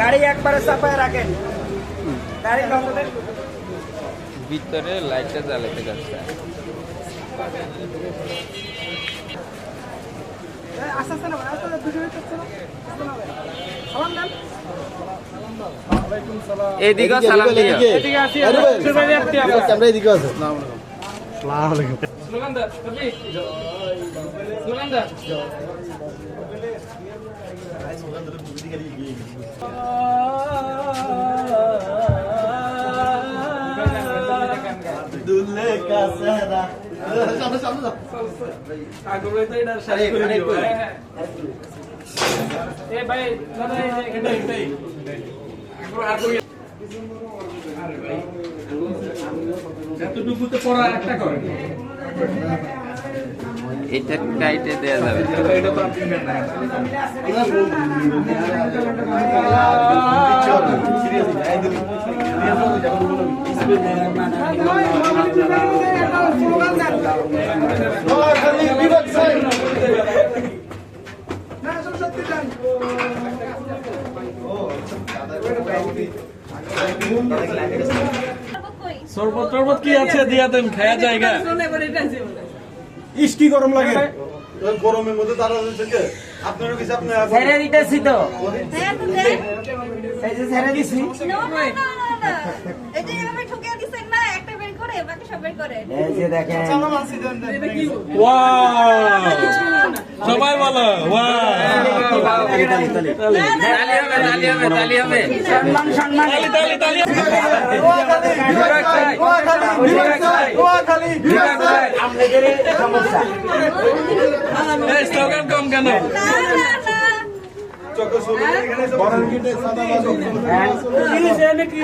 গাড়ি একবারে চাপায় রাখেন। গাড়ি ভিতরে লাইটটা জ্বালাতে যাচ্ছে। আস্তে আস্তে না আস্তে আস্তে দুটো চলছে না সালাম দেন। এদিকেও সালাম দিও এদিকে। আসি সুরবাই আপনি ক্যামেরা এদিকে আছে। স্লোগান দেন কবি স্লোগান দেন। দুলে কাছেরা। সামনে সামনে যাও। এটা করে এ ভাই দাদা আর তো পড়া একটা করে। এটা টাইটে দেওয়া যাবে। সরবত কি আছে? দিয়া দেন খায়া জায়গা ইস কি গরম লাগে। গরমের মধ্যে তারা থেকে আপনারও কিছু আপনি ছেড়ে দিতেছি তো। হ্যাঁ তো দেখ। এই যে ছেড়ে দিছি। No, no, no, no, no. এই যে এভাবে ঠুকে দিছেন না, একটা বের করে, বাকি সব বের করে। এই যে দেখেন। সবাই বলো ওয়াও না, না, তালি তালি হবে তালি হবে সম্মান সম্মান তালি তালি। আমলেদের সমস্যা। স্লোগান কম কেন? বাজো কি